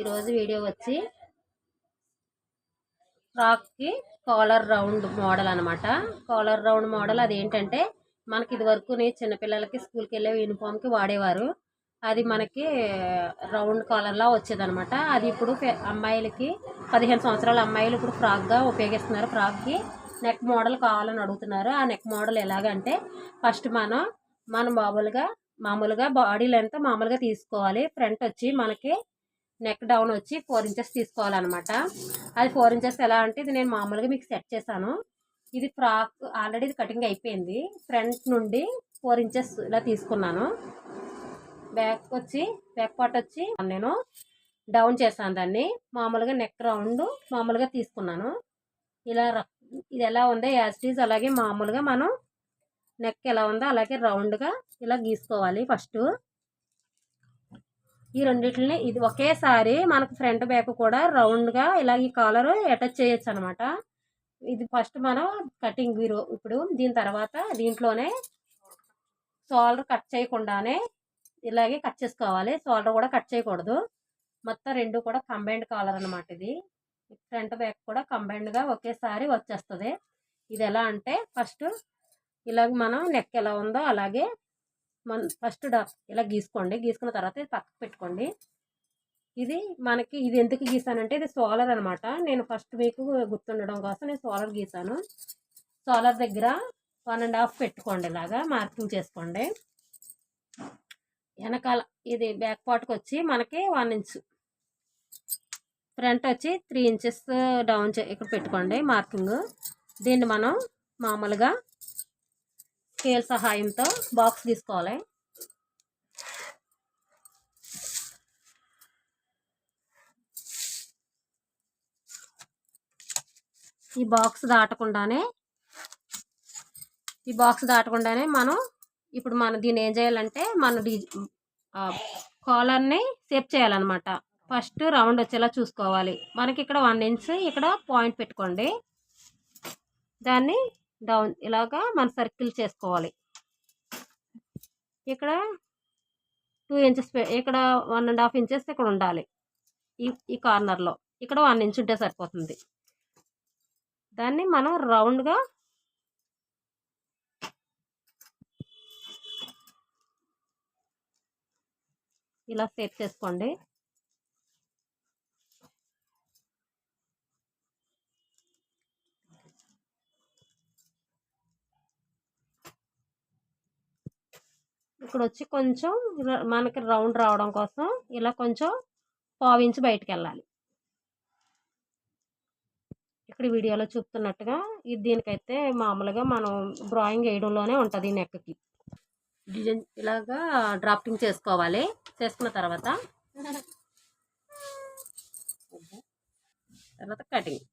ఈరోజు వీడియో వచ్చి ఫ్రాక్కి కాలర్ రౌండ్ మోడల్ అనమాట కాలర్ రౌండ్ మోడల్ అదేంటంటే మనకి ఇది వరకు చిన్నపిల్లలకి స్కూల్కి వెళ్ళే యూనిఫామ్కి వాడేవారు. అది మనకి రౌండ్ కాలర్లా వచ్చేదనమాట అది ఇప్పుడు అమ్మాయిలకి పదిహేను సంవత్సరాల అమ్మాయిలు ఇప్పుడు ఫ్రాక్గా ఉపయోగిస్తున్నారు. ఫ్రాక్కి నెక్ మోడల్ కావాలని అడుగుతున్నారు. ఆ నెక్ మోడల్ ఎలాగంటే ఫస్ట్ మనం మనం మామూలుగా మామూలుగా బాడీ లెంత్ మామూలుగా తీసుకోవాలి. ఫ్రంట్ వచ్చి మనకి నెక్ డౌన్ వచ్చి ఫోర్ ఇంచెస్ తీసుకోవాలన్నమాట. అది ఫోర్ ఇంచెస్ ఎలా అంటే ఇది నేను మామూలుగా మీకు సెట్ చేశాను. ఇది ఫ్రాక్ ఆల్రెడీ ఇది కటింగ్ అయిపోయింది. ఫ్రంట్ నుండి ఫోర్ ఇంచెస్ ఇలా తీసుకున్నాను. బ్యాక్ వచ్చి బ్యాక్ పార్ట్ వచ్చి నేను డౌన్ చేశాను దాన్ని. మామూలుగా నెక్ రౌండ్ మామూలుగా తీసుకున్నాను. ఇలా ఇది ఎలా ఉందో యాజ్ అలాగే మామూలుగా మనం నెక్ ఎలా ఉందో అలాగే రౌండ్గా ఇలా గీసుకోవాలి ఫస్ట్ ఈ రెండింటిని ఇది ఒకేసారి మనకు ఫ్రంట్ బ్యాక్ కూడా రౌండ్గా ఇలా ఈ కాలర్ అటాచ్ చేయొచ్చు అనమాట ఇది ఫస్ట్ మనం కటింగ్ ఇప్పుడు దీని తర్వాత దీంట్లోనే షోల్డర్ కట్ చేయకుండానే ఇలాగే కట్ చేసుకోవాలి. షోల్డర్ కూడా కట్ చేయకూడదు. మొత్తం రెండు కూడా కంబైండ్ కాలర్ అనమాట ఇది. ఫ్రంట్ బ్యాక్ కూడా కంబైన్డ్గా ఒకేసారి వచ్చేస్తుంది. ఇది ఎలా అంటే ఫస్ట్ ఇలాగ మనం నెక్ ఎలా ఉందో అలాగే మన ఫస్ట్ ఇలా గీసుకోండి. గీసుకున్న తర్వాత ఇది పక్కకు పెట్టుకోండి. ఇది మనకి ఇది ఎందుకు గీసానంటే ఇది సోలర్ అనమాట నేను ఫస్ట్ మీకు గుర్తుండడం కోసం నేను సోలర్ గీసాను. సోలర్ దగ్గర వన్ అండ్ హాఫ్ పెట్టుకోండి ఇలాగా మార్కింగ్ చేసుకోండి. వెనకాల ఇది బ్యాక్ పార్ట్కి వచ్చి మనకి వన్ ఇంచ్. ఫ్రంట్ వచ్చి త్రీ ఇంచెస్ డౌన్ ఇక్కడ పెట్టుకోండి మార్కింగ్. దీన్ని మనం మామూలుగా స్కేల్ సహాయంతో బాక్స్ తీసుకోవాలి. ఈ బాక్స్ దాటకుండానే ఈ బాక్స్ దాటకుండానే మనం ఇప్పుడు మనం దీన్ని ఏం చేయాలంటే మన డీ కాలర్ని సేప్ చేయాలన్నమాట. ఫస్ట్ రౌండ్ వచ్చేలా చూసుకోవాలి. మనకి ఇక్కడ వన్ ఇంచ్ ఇక్కడ పాయింట్ పెట్టుకోండి. దాన్ని డౌన్ ఇలాగా మన సర్కిల్ చేసుకోవాలి. ఇక్కడ టూ ఇంచెస్ ఇక్కడ వన్ అండ్ హాఫ్ ఇంచెస్ ఇక్కడ ఉండాలి. ఈ ఈ కార్నర్లో ఇక్కడ వన్ ఇంచ్ ఉంటే సరిపోతుంది. దాన్ని మనం రౌండ్గా ఇలా సేఫ్ చేసుకోండి. ఇక్కడ వచ్చి కొంచెం మనకి రౌండ్ రావడం కోసం ఇలా కొంచెం పావించి బయటకు వెళ్ళాలి ఇక్కడ వీడియోలో చూపుతున్నట్టుగా ఇది దీనికైతే మామూలుగా మనం డ్రాయింగ్ వేయడంలోనే ఉంటుంది ఈ నెక్కి. డిజైన్ ఇలాగా డ్రాఫ్టింగ్ చేసుకోవాలి. చేసుకున్న తర్వాత తర్వాత కటింగ్.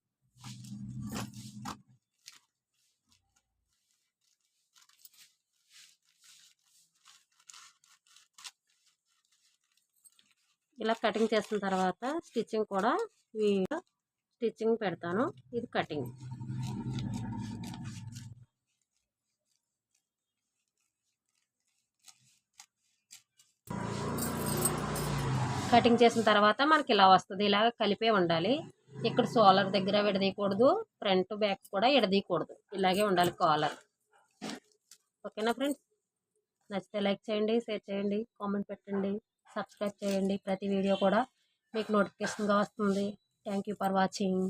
ఇలా కటింగ్ చేసిన తర్వాత స్టిచ్చింగ్ కూడా స్టిచ్చింగ్ పెడతాను. ఇది కటింగ్. కటింగ్ చేసిన తర్వాత మనకి ఇలా వస్తుంది. ఇలాగ కలిపే ఉండాలి. ఇక్కడ సోలర్ దగ్గర విడదీయకూడదు. ఫ్రంట్ బ్యాక్ కూడా విడదీయకూడదు. ఇలాగే ఉండాలి కాలర్. ఓకేనా ఫ్రెండ్స్? నచ్చితే లైక్ చేయండి షేర్ చేయండి కామెంట్ పెట్టండి. సబ్స్క్రైబ్ చేయండి. ప్రతి వీడియో కూడా మీకు నోటిఫికేషన్గా వస్తుంది. Thank you for watching.